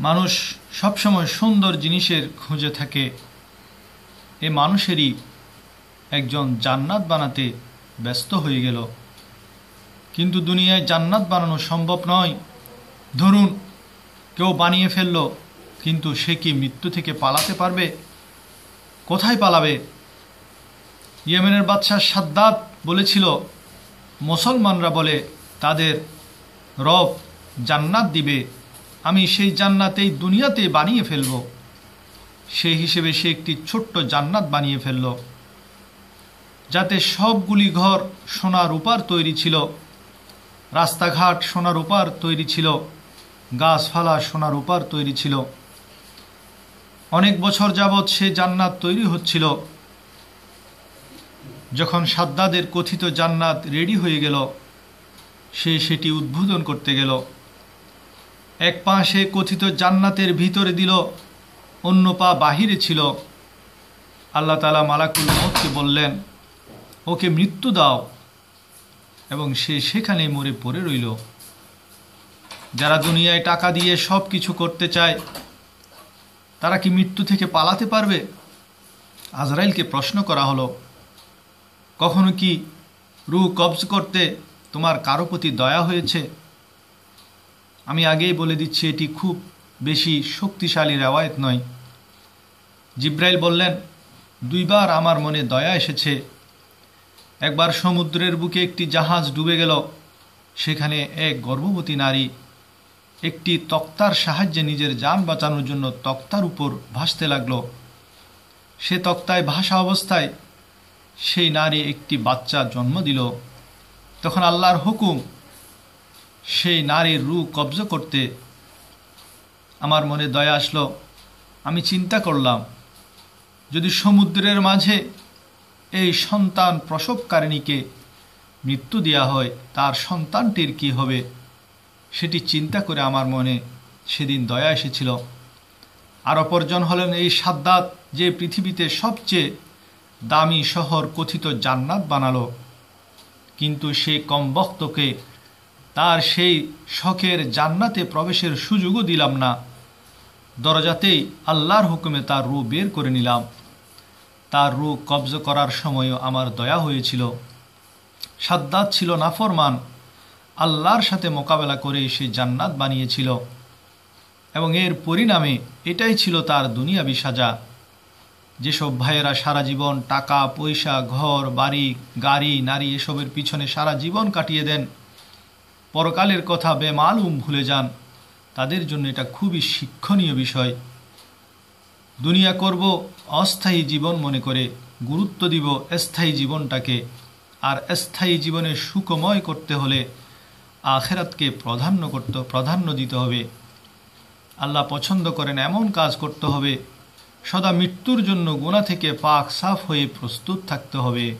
মানুষ সবসময় সুন্দর জিনিসের খুঁজে থাকে। এ মানুষেরই একজন জান্নাত বানাতে ব্যস্ত হয়ে গেল। কিন্তু দুনিয়ায় জান্নাত বানানো সম্ভব নয়। ধরুন, কেউ বানিয়ে ফেলল, কিন্তু সে কি মৃত্যু থেকে পালাতে পারবে? কোথায় পালাবে? ইয়েমেনের বাদশাহ সাদ্দাত বলেছিল, মুসলমানরা বলে, তাদের রব জান্নাত দিবে। আমি সেই জান্নাতেই দুনিয়াতে বানিয়ে ফেলব। সেই হিসেবে সে একটি ছোট্ট জান্নাত বানিয়ে ফেলল, যাতে সবগুলি ঘর সোনার উপার তৈরি ছিল, রাস্তাঘাট সোনার উপার তৈরি ছিল গাছফালা সোনার উপার তৈরি ছিল। অনেক বছর যাবৎ সে জান্নাত তৈরি হচ্ছিল। যখন সাদ্দাদের কথিত জান্নাত রেডি হয়ে গেল, সে সেটি উদ্বোধন করতে গেল। এক পা সে কথিত জান্নাতের ভিতরে দিল, অন্য পা বাহিরে ছিল। আল্লাহ তালা মালাকুল মতকে বললেন, ওকে মৃত্যু দাও। এবং সে সেখানে মরে পড়ে রইল। যারা দুনিয়ায় টাকা দিয়ে সব কিছু করতে চায়, তারা কি মৃত্যু থেকে পালাতে পারবে? আজরাইলকে প্রশ্ন করা হলো, কখনো কি রু কবজ করতে তোমার কারও প্রতি দয়া হয়েছে? আমি আগেই বলে দিচ্ছি, এটি খুব বেশি শক্তিশালী রেওয়ায়ত নয়। জিব্রাইল বললেন, দুইবার আমার মনে দয়া এসেছে। একবার সমুদ্রের বুকে একটি জাহাজ ডুবে গেল, সেখানে এক গর্ভবতী নারী একটি তক্তার সাহায্যে নিজের যান বাঁচানোর জন্য তক্তার উপর ভাসতে লাগল। সে তক্তায় ভাসা অবস্থায় সেই নারী একটি বাচ্চা জন্ম দিল। তখন আল্লাহর হুকুম সেই নারীর রু কবজ করতে আমার মনে দয়া আসলো। আমি চিন্তা করলাম, যদি সমুদ্রের মাঝে এই সন্তান প্রসবকারিণীকে মৃত্যু দেওয়া হয়, তার সন্তানটির কি হবে? সেটি চিন্তা করে আমার মনে সেদিন দয়া এসেছিল। আর অপরজন হলেন এই সাদ্দাত, যে পৃথিবীতে সবচেয়ে দামি শহর কথিত জান্নাত বানালো। কিন্তু সেই কমবক্তকে তার সেই শখের জান্নাতে প্রবেশের সুযোগও দিলাম না। দরজাতেই আল্লাহর হুকুমে তার রু বের করে নিলাম। তার রু কবজ করার সময়ও আমার দয়া হয়েছিল। সাদ্দাত ছিল নাফরমান। আল্লাহর সাথে মোকাবেলা করে সে জান্নাত বানিয়েছিল। এবং এর পরিণামে এটাই ছিল তার দুনিয়াবি সাজা। যেসব ভাইয়েরা সারা জীবন টাকা, পয়সা, ঘর, বাড়ি, গাড়ি, নারী এসবের পিছনে সারা জীবন কাটিয়ে দেন পরকালের কথা বেমালুম ভুলে যান। তাদের জন্য এটা খুবই শিক্ষণীয় বিষয়। দুনিয়া করব অস্থায়ী জীবন মনে করে, গুরুত্ব দিব স্থায়ী জীবনটাকে। আর স্থায়ী জীবনে সুখময় করতে হলে আখেরাতকে প্রাধান্য করতে, প্রাধান্য দিতে হবে। আল্লাহ পছন্দ করেন এমন কাজ করতে হবে, সদা মৃত্যুর জন্য গুণা থেকে পাক সাফ হয়ে প্রস্তুত থাকতে হবে।